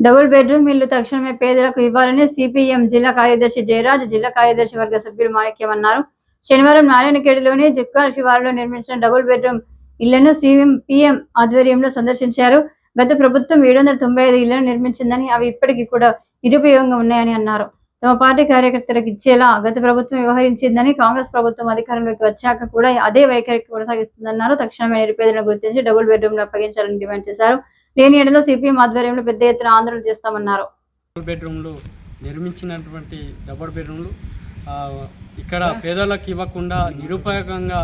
Double bedroom ఇల్లు తక్షణమే పేదలకు ఇవ్వాలని సిపిఎం జిల్లా కార్యదర్శి జయరాజ్ జిల్లా కార్యదర్శి వర్గ సభ్యులు మాణిక్యం అన్నారు. శనివారం నారాయణఖేడ్లోని జుక్కార్ శివారులో నిర్మించిన డబుల్ బెడ్రూమ్ ఇళ్ళను సీఎం పిఎం ఆధ్వర్యంలో సందర్శించారు. గత ప్రభుత్వం ఏడు వందల తొంభై ఐదు ఇళ్ళను నిర్మించిందని అవి ఇప్పటికీ కూడా నిరుపయోగంగా ఉన్నాయని అన్నారు. తమ పార్టీ కార్యకర్తలకు ఇచ్చేలా గత ప్రభుత్వం వ్యవహరించిందని కాంగ్రెస్ ప్రభుత్వం అధికారంలోకి వచ్చాక కూడా అదే వైఖరి కొనసాగిస్తుందన్నారు. తక్షణమే నిరుపేదలను గుర్తించి డబుల్ బెడ్రూమ్లు అప్పగించాలని డిమాండ్ చేశారు. లేని ఏడలో సిపిఎం ఆధ్వర్యంలో పెద్ద ఎత్తున ఆందోళన చేస్తామన్నారు. బెడ్రూమ్లు నిర్మించినటువంటి డబల్ బెడ్రూమ్లు ఇక్కడ పేదలకు ఇవ్వకుండా నిరుపయోగంగా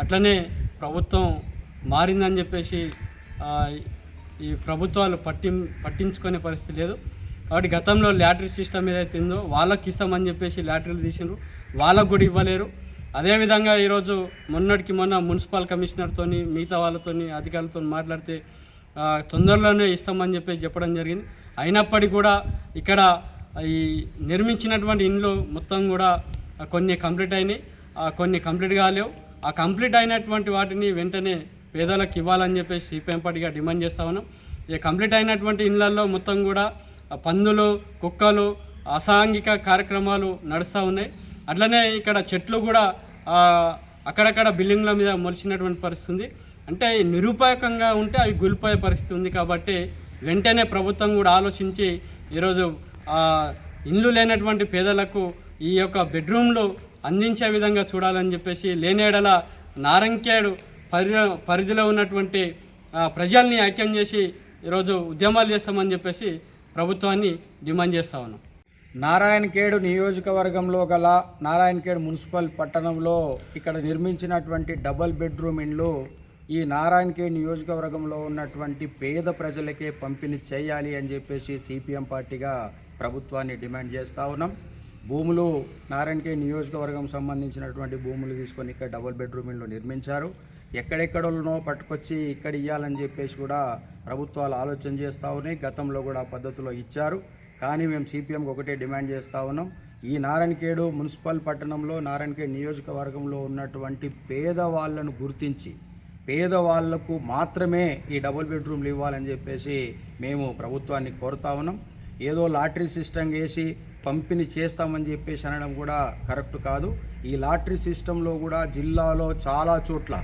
అట్లనే ప్రభుత్వం మారిందని చెప్పేసి ఈ ప్రభుత్వాలు పట్టి పట్టించుకునే పరిస్థితి లేదు. కాబట్టి గతంలో లాటరీ సిస్టమ్ ఏదైతే ఉందో వాళ్ళకి ఇస్తామని చెప్పేసి లాటరీలు తీసిండ్రు. వాళ్ళకు కూడా ఇవ్వలేరు. అదేవిధంగా ఈరోజు మొన్నటికి మొన్న మున్సిపల్ కమిషనర్తోని మిగతా వాళ్ళతోని అధికారులతో మాట్లాడితే తొందరలోనే ఇస్తామని చెప్పి చెప్పడం జరిగింది. అయినప్పటికీ కూడా ఇక్కడ ఈ నిర్మించినటువంటి ఇండ్లు మొత్తం కూడా కొన్ని కంప్లీట్ అయినాయి. కొన్ని కంప్లీట్ కాలేవు. ఆ కంప్లీట్ అయినటువంటి వాటిని వెంటనే పేదలకు ఇవ్వాలని చెప్పేసి సిపిఎం పార్టీగా డిమాండ్ చేస్తా ఉన్నాం. ఈ కంప్లీట్ అయినటువంటి ఇండ్లలో మొత్తం కూడా పందులు కుక్కలు అసాంఘిక కార్యక్రమాలు నడుస్తూ ఉన్నాయి. అట్లనే ఇక్కడ చెట్లు కూడా అక్కడక్కడ బిల్డింగ్ల మీద మొలిచినటువంటి పరిస్థితి ఉంది. అంటే నిరుపాయకంగా ఉంటే అవి కూలిపోయే పరిస్థితి ఉంది కాబట్టి వెంటనే ప్రభుత్వం కూడా ఆలోచించి ఈరోజు ఇల్లు లేనటువంటి పేదలకు ఈ యొక్క బెడ్రూమ్లు అందించే విధంగా చూడాలని చెప్పేసి లేనేడల నారంకేడు పరి పరిధిలో ఉన్నటువంటి ప్రజల్ని ఐక్యం చేసి ఈరోజు ఉద్యమాలు చేస్తామని చెప్పేసి ప్రభుత్వాన్ని డిమాండ్ చేస్తా ఉన్నాం. నారాయణఖేడ్ నియోజకవర్గంలో గల నారాయణఖేడ్ మున్సిపల్ పట్టణంలో ఇక్కడ నిర్మించినటువంటి డబల్ బెడ్రూమ్ ఇండ్లు ఈ నారాయణఖేడ్ నియోజకవర్గంలో ఉన్నటువంటి పేద ప్రజలకే పంపిణీ చేయాలి అని చెప్పేసి సిపిఎం పార్టీగా ప్రభుత్వాన్ని డిమాండ్ చేస్తూ ఉన్నాం. భూములు నారాయణకే నియోజకవర్గం సంబంధించినటువంటి భూములు తీసుకొని ఇక్కడ డబుల్ బెడ్రూమ్ ఇండ్లు నిర్మించారు. ఎక్కడెక్కడోనో పట్టుకొచ్చి ఇక్కడ ఇవ్వాలని చెప్పేసి కూడా ప్రభుత్వాలు ఆలోచన చేస్తూ ఉన్నాయి. గతంలో కూడా పద్ధతిలో ఇచ్చారు. కానీ మేము సిపిఎంకి ఒకటే డిమాండ్ చేస్తూ ఉన్నాం. ఈ నారాయణఖేడు మున్సిపల్ పట్టణంలో నారాయణఖేడ్ నియోజకవర్గంలో ఉన్నటువంటి పేదవాళ్ళను గుర్తించి పేదవాళ్ళకు మాత్రమే ఈ డబుల్ బెడ్రూమ్లు ఇవ్వాలని చెప్పేసి మేము ప్రభుత్వాన్ని కోరుతా ఉన్నాం. ఏదో లాటరీ సిస్టమ్ వేసి పంపిణీ చేస్తామని చెప్పేసి అనడం కూడా కరెక్ట్ కాదు. ఈ లాటరీ సిస్టంలో కూడా జిల్లాలో చాలా చోట్ల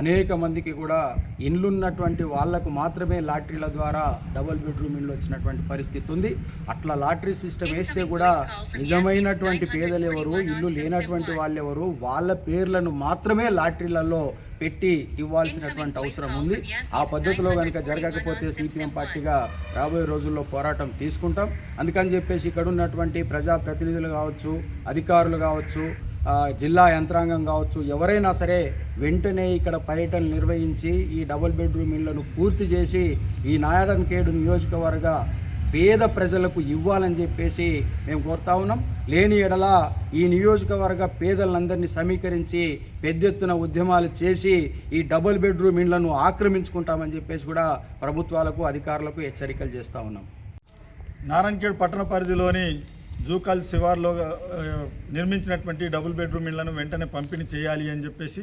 అనేక మందికి కూడా ఇండ్లున్నటువంటి వాళ్ళకు మాత్రమే లాటరీల ద్వారా డబుల్ బెడ్రూమ్ ఇండ్లు వచ్చినటువంటి పరిస్థితి ఉంది. అట్లా లాటరీ సిస్టమ్ వేస్తే కూడా నిజమైనటువంటి పేదలు ఎవరు ఇల్లు లేనటువంటి వాళ్ళు ఎవరు వాళ్ళ పేర్లను మాత్రమే లాటరీలలో పెట్టి ఇవ్వాల్సినటువంటి అవసరం ఉంది. ఆ పద్ధతిలో కనుక జరగకపోతే సిపిఎం పార్టీగా రాబోయే రోజుల్లో పోరాటం తీసుకుంటాం. అందుకని చెప్పేసి ఇక్కడ ఉన్నటువంటి ప్రజాప్రతినిధులు కావచ్చు అధికారులు కావచ్చు జిల్లా యంత్రాంగం కావచ్చు ఎవరైనా సరే వెంటనే ఇక్కడ పర్యటన నిర్వహించి ఈ డబుల్ బెడ్రూమ్ ఇళ్ళను పూర్తి చేసి ఈ నాయడన్కేడు నియోజకవర్గ పేద ప్రజలకు ఇవ్వాలని చెప్పేసి మేము కోరుతా ఉన్నాం. లేని ఎడల ఈ నియోజకవర్గ పేదలందరినీ సమీకరించి పెద్ద ఎత్తున ఉద్యమాలు చేసి ఈ డబుల్ బెడ్రూమ్ ఇండ్లను ఆక్రమించుకుంటామని చెప్పేసి కూడా ప్రభుత్వాలకు అధికారులకు హెచ్చరికలు చేస్తూ ఉన్నాం. నారాయణఖేడ్ పట్టణ పరిధిలోని జూకాల్ శివార్లో నిర్మించినటువంటి డబుల్ బెడ్రూమ్ ఇళ్ళను వెంటనే పంపిణీ చేయాలి అని చెప్పేసి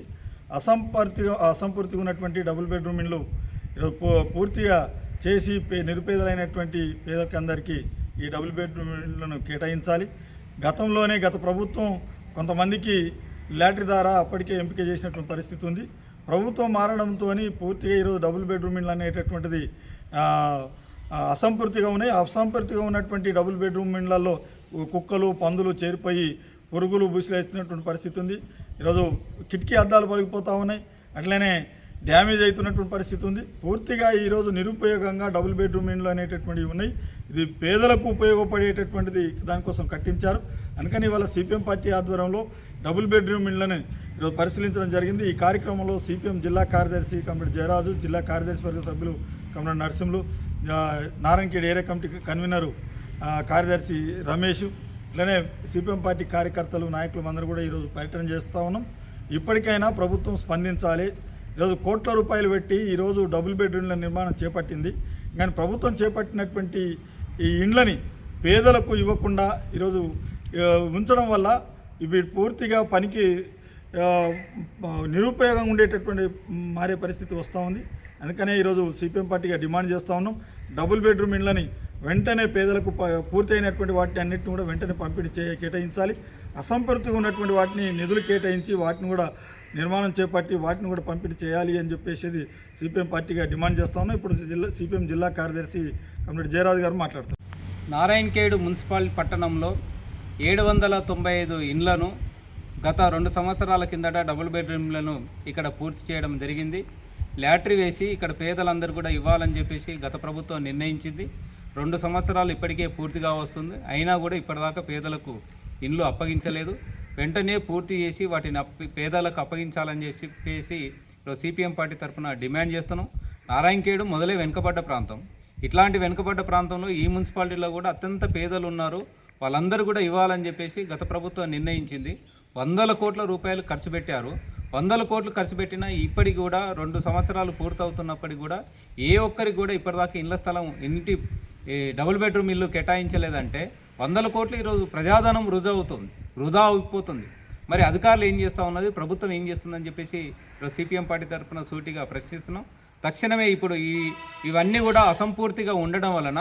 అసంపూర్తిగా అసంపూర్తిగా ఉన్నటువంటి డబుల్ బెడ్రూమ్ ఇళ్ళు ఈరోజు పూర్తిగా చేసి పే- నిరుపేదలైనటువంటి పేదకందరికీ ఈ డబుల్ బెడ్రూమ్ ఇళ్ళను కేటాయించాలి. గతంలోనే గత ప్రభుత్వం కొంతమందికి లాటరీ ద్వారా అప్పటికే ఎంపిక చేసినటువంటి పరిస్థితి ఉంది. ప్రభుత్వం మారడంతో పూర్తిగా ఈరోజు డబుల్ బెడ్రూమ్ ఇళ్ళు అనేటటువంటిది అసంపూర్తిగా ఉన్నాయి. అసంపూర్తిగా ఉన్నటువంటి డబుల్ బెడ్రూమ్ ఇళ్ళలో కుక్కలు పందులు చేరిపోయి పురుగులు బుసిలేస్తున్నటువంటి పరిస్థితి ఉంది. ఈరోజు కిటికీ అద్దాలు పలిగిపోతూ ఉన్నాయి. అట్లనే డ్యామేజ్ అవుతున్నటువంటి పరిస్థితి ఉంది. పూర్తిగా ఈరోజు నిరుపయోగంగా డబుల్ బెడ్రూమ్ ఇండ్లు అనేటటువంటివి ఉన్నాయి. ఇది పేదలకు ఉపయోగపడేటటువంటిది దానికోసం కట్టించారు. అందుకని ఇవాళ సిపిఎం పార్టీ ఆధ్వర్యంలో డబుల్ బెడ్రూమ్ ఇండ్లను ఈరోజు పరిశీలించడం జరిగింది. ఈ కార్యక్రమంలో సిపిఎం జిల్లా కార్యదర్శి కమిటీ జయరాజు జిల్లా కార్యదర్శి వర్గ సభ్యులు కమిటీ నరసింహులు ఆ, నారాయణఖేడ్ ఏరియా కమిటీ కన్వీనరు కార్యదర్శి రమేష్ ఇట్లనే సిపిఎం పార్టీ కార్యకర్తలు నాయకులు అందరూ కూడా ఈరోజు పర్యటన చేస్తూ ఉన్నాం. ఇప్పటికైనా ప్రభుత్వం స్పందించాలి. ఈరోజు కోట్ల రూపాయలు పెట్టి ఈరోజు డబుల్ బెడ్రూమ్ల నిర్మాణం చేపట్టింది. కానీ ప్రభుత్వం చేపట్టినటువంటి ఈ ఇండ్లని పేదలకు ఇవ్వకుండా ఈరోజు ఉంచడం వల్ల ఇవి పూర్తిగా పనికి నిరుపయోగంగా ఉండేటటువంటి మారే పరిస్థితి వస్తూ ఉంది. అందుకనే ఈరోజు సిపిఎం పార్టీగా డిమాండ్ చేస్తూ ఉన్నాం. డబుల్ బెడ్రూమ్ ఇండ్లని వెంటనే పేదలకు ప- పూర్తయినటువంటి వాటిని అన్నింటిని కూడా వెంటనే పంపిణీ చే కేటాయించాలి. అసంపృతిగా ఉన్నటువంటి వాటిని నిధులు కేటాయించి వాటిని కూడా నిర్మాణం చేపట్టి వాటిని కూడా పంపిణీ చేయాలి అని చెప్పేసి సిపిఎం పార్టీగా డిమాండ్ చేస్తా ఉన్నాం. ఇప్పుడు జిల్లా సిపిఎం జిల్లా కార్యదర్శి కమిటీ జయరాజు గారు మాట్లాడతారు. నారాయణఖేడ్ మున్సిపాలిటీ పట్టణంలో ఏడు వందల తొంభై ఐదు ఇండ్లను గత రెండు సంవత్సరాల కిందట డబుల్ బెడ్రూమ్లను ఇక్కడ పూర్తి చేయడం జరిగింది. లాటరీ వేసి ఇక్కడ పేదలందరూ కూడా ఇవ్వాలని చెప్పేసి గత ప్రభుత్వం నిర్ణయించింది. రెండు సంవత్సరాలు ఇప్పటికే పూర్తిగా వస్తుంది. అయినా కూడా ఇప్పటిదాకా పేదలకు ఇండ్లు అప్పగించలేదు. వెంటనే పూర్తి చేసి వాటిని అప్ప పేదలకు అప్పగించాలని చెప్పేసి సిపిఎం పార్టీ తరఫున డిమాండ్ చేస్తున్నాం. నారాయణఖేడు మొదలే వెనుకబడ్డ ప్రాంతం. ఇట్లాంటి వెనుకబడ్డ ప్రాంతంలో ఈ మున్సిపాలిటీలో కూడా అత్యంత పేదలు ఉన్నారు. వాళ్ళందరూ కూడా ఇవ్వాలని చెప్పేసి గత ప్రభుత్వం నిర్ణయించింది. వందల కోట్ల రూపాయలు ఖర్చు పెట్టారు. వందల కోట్లు ఖర్చు పెట్టినా ఇప్పటికి కూడా రెండు సంవత్సరాలు పూర్తవుతున్నప్పటికి కూడా ఏ ఒక్కరికి కూడా ఇప్పటిదాకా ఇళ్ళ స్థలం ఇంటి డబుల్ బెడ్రూమ్ ఇల్లు కేటాయించలేదంటే వందల కోట్లు ఈరోజు ప్రజాధనం వృధా అవుతుంది వృధా అయిపోతుంది. మరి అధికారులు ఏం చేస్తూ ఉన్నది? ప్రభుత్వం ఏం చేస్తుందని చెప్పేసి సిపిఎం పార్టీ తరఫున సూటిగా ప్రశ్నిస్తున్నాం. తక్షణమే ఇప్పుడు ఈ ఇవన్నీ కూడా అసంపూర్తిగా ఉండడం వలన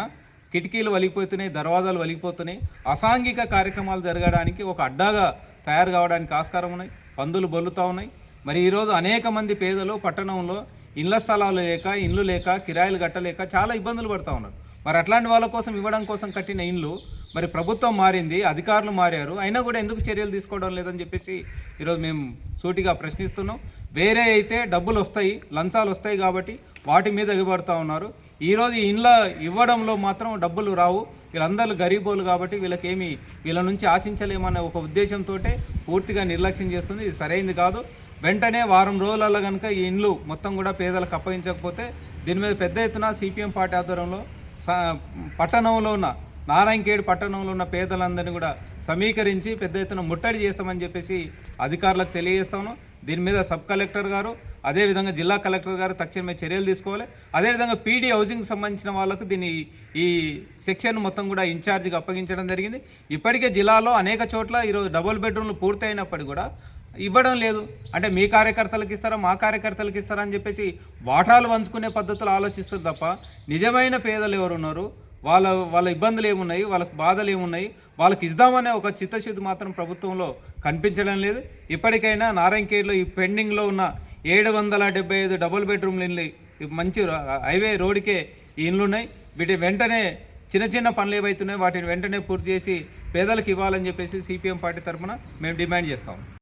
కిటికీలు వలిగిపోతున్నాయి దర్వాజాలు వలిగిపోతున్నాయి. అసాంఘిక కార్యక్రమాలు జరగడానికి ఒక అడ్డాగా తయారు కావడానికి ఆస్కారం ఉన్నాయి. పందులు బొల్లుతూ ఉన్నాయి. మరి ఈరోజు అనేక మంది పేదలు పట్టణంలో ఇళ్ళ స్థలాలు లేక ఇండ్లు లేక కిరాయిలు కట్టలేక చాలా ఇబ్బందులు పడుతూ ఉన్నారు. మరి అట్లాంటి వాళ్ళ కోసం ఇవ్వడం కోసం కట్టిన ఇండ్లు మరి ప్రభుత్వం మారింది అధికారులు మారారు. అయినా కూడా ఎందుకు చర్యలు తీసుకోవడం లేదని చెప్పేసి ఈరోజు మేము సూటిగా ప్రశ్నిస్తున్నాం. వేరే అయితే డబ్బులు వస్తాయి లంచాలు వస్తాయి కాబట్టి వాటి మీద ఎగబడుతూ ఉన్నారు. ఈరోజు ఇండ్ల ఇవ్వడంలో మాత్రం డబ్బులు రావు. వీళ్ళందరూ గరీబోలు కాబట్టి వీళ్ళకేమి వీళ్ళ నుంచి ఆశించలేమనే ఒక ఉద్దేశంతో పూర్తిగా నిర్లక్ష్యం చేస్తుంది. ఇది సరైంది కాదు. వెంటనే వారం రోజులలో కనుక ఈ ఇండ్లు మొత్తం కూడా పేదలకు అప్పగించకపోతే దీని మీద పెద్ద ఎత్తున సిపిఎం పార్టీ ఆధ్వర్యంలో స- పట్టణంలో ఉన్న నారాయణఖేడ్ పట్టణంలో ఉన్న పేదలందరినీ కూడా సమీకరించి పెద్ద ఎత్తున ముట్టడి చేస్తామని చెప్పేసి అధికారులకు తెలియజేస్తాను. దీని మీద సబ్ కలెక్టర్ గారు అదేవిధంగా జిల్లా కలెక్టర్ గారు తక్షణమే చర్యలు తీసుకోవాలి. అదేవిధంగా పీడీ హౌసింగ్ సంబంధించిన వాళ్ళకు దీన్ని ఈ సెక్షన్ మొత్తం కూడా ఇన్ఛార్జికి అప్పగించడం జరిగింది. ఇప్పటికే జిల్లాలో అనేక చోట్ల ఈరోజు డబుల్ బెడ్రూమ్లు పూర్తయినప్పటికీ కూడా ఇవ్వడం లేదు. అంటే మీ కార్యకర్తలకు ఇస్తారా మా కార్యకర్తలకు ఇస్తారా అని చెప్పేసి వాటాలు పంచుకునే పద్ధతులు ఆలోచిస్తుంది తప్ప నిజమైన పేదలు ఎవరున్నారు? వాళ్ళ వాళ్ళ ఇబ్బందులు ఏమున్నాయి? వాళ్ళకి బాధలు ఏమున్నాయి? వాళ్ళకి ఇద్దామనే ఒక చిత్తశుద్ధి మాత్రం ప్రభుత్వంలో కనిపించడం లేదు. ఇప్పటికైనా నారాయణఖేడ్లో ఈ పెండింగ్లో ఉన్న ఏడు వందల డెబ్బై ఐదు డబుల్ బెడ్రూమ్లు ఇల్లు మంచి హైవే రోడ్డుకే ఈ ఇండ్లు ఉన్నాయి. వీటి వెంటనే చిన్న చిన్న పనులు ఏవైతున్నాయో వాటిని వెంటనే పూర్తి చేసి పేదలకు ఇవ్వాలని చెప్పేసి సిపిఎం పార్టీ తరఫున మేము డిమాండ్ చేస్తాం.